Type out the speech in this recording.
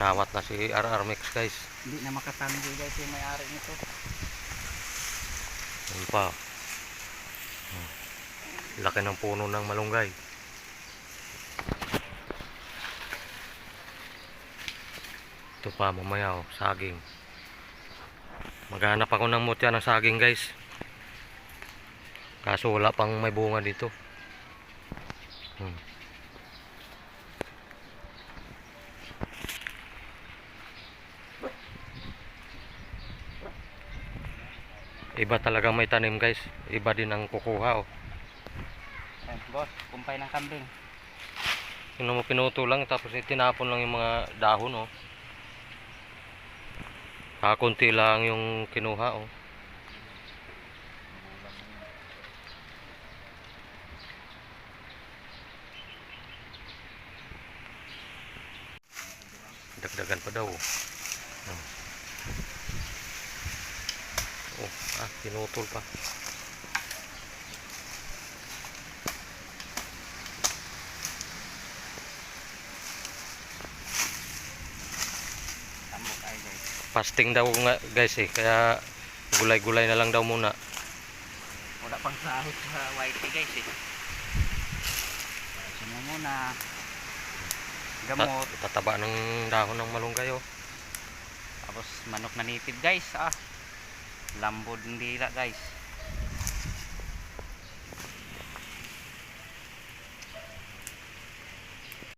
Nawat na si RR Mix guys. Hindi na makatanggi guys yung may-ari nito. Yun pa. Hmm. Laki ng puno ng malunggay. Ito pa mamaya oh, saging. Maghanap ako ng mutya ng saging guys. Kaso wala pang may bunga dito. Hmm. Iba talagang may tanim guys. Iba din ang kukuha oh. Ayan, boss, kumpay ng kambing. Tingnan mo pinuto lang tapos tinapon lang yung mga dahon oh. Kakunti lang yung kinuha oh. Dagdagan pa daw. Oh, Hmm. Oh ah, pinutol pa. Fasting daw nga guys eh, kaya gulay-gulay na lang daw muna. Wala pang sahod sa YT guys eh. Mo muna. Gamot. Ta- tataba ng dahon ng malunggay oh. Tapos manok na nipid guys ah. Lambod ng dila guys.